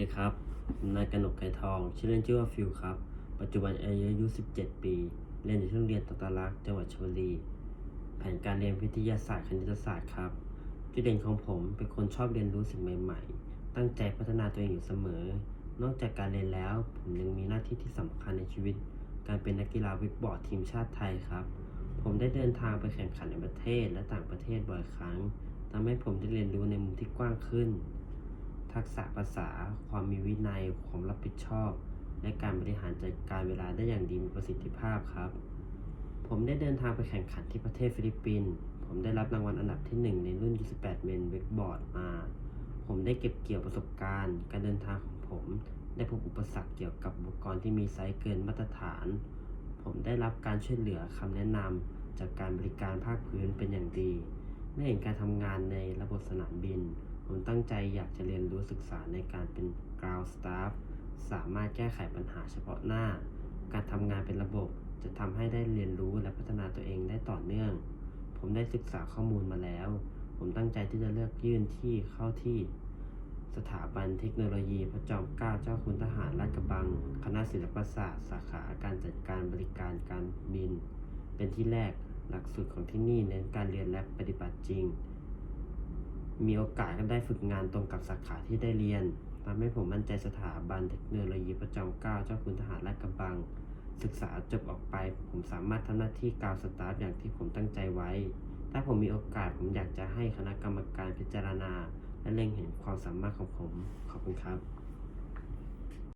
ดีครับผมนายกนกไก่ทอง ชื่อเล่นชื่อว่าฟิวครับ ปัจจุบันอายุ 17 ปี เรียนอยู่ที่โรงเรียนตตาลักษ์จังหวัดชลบุรี แผนการเรียนวิทยาศาสตร์คณิตศาสตร์ครับจุดเด่นของผมเป็นคนชอบเรียนรู้สิ่งใหม่ ๆ ตั้งใจพัฒนาตัวเองอยู่เสมอ นอกจากการเรียนแล้ว ผมยังมีหน้าที่ที่สำคัญในชีวิต การเป็นนักกีฬาวิกบอร์ดทีมชาติไทยครับ ผมได้เดินทางไปแข่งขันในประเทศและต่างประเทศบ่อยครั้งทำให้ผมได้เรียนรู้ในมุมที่กว้างขึ้น ทักษะภาษา ความมีวินัย ความรับผิดชอบ และการบริหารจัดการเวลาได้อย่างดีมีประสิทธิภาพครับ ผมได้เดินทางไปแข่งขันที่ประเทศฟิลิปปินส์ ผมได้รับรางวัลอันดับที่ 1 ในรุ่น 28 เมนเวกบอร์ดมา ผมได้เก็บเกี่ยวประสบการณ์ การเดินทางของผม ได้พบอุปสรรคเกี่ยวกับอุปกรณ์ที่มีไซส์เกินมาตรฐาน ผมได้รับการช่วยเหลือคำแนะนำจากการบริการภาคพื้นเป็นอย่างดีได้เห็นการทำงานในระบบสนามบิน ผมตั้งใจอยากจะเรียนรู้ศึกษาในการเป็น ground staff สามารถแก้ไขปัญหาเฉพาะหน้า การทำงานเป็นระบบจะทำให้ได้เรียนรู้และพัฒนาตัวเองได้ต่อเนื่อง ผมได้ศึกษาข้อมูลมาแล้ว ผมตั้งใจที่จะเลือกยื่นที่เข้าที่ สถาบันเทคโนโลยีพระจอมเกล้าเจ้าคุณทหารราชกระบัง คณะศิลปศาสตร์ สาขาการจัดการบริการการบิน เป็นที่แรกหลักสูตรของที่นี่เน้นการเรียนและปฏิบัติจริง มีโอกาสก็ได้ฝึกงานตรงกับสาขาที่ได้เรียนทำให้ผมมั่นใจสถาบันเทคโนโลยีพระจอมเกล้าเจ้าคุณทหารราชกระบัง ศึกษาจบออกไป ผมสามารถทำหน้าที่กาวสตาร์ทอย่างที่ผมตั้งใจไว้ ถ้าผมมีโอกาสผมอยากจะให้คณะกรรมการพิจารณา และเล็งเห็นความสามารถของผม ขอบคุณครับ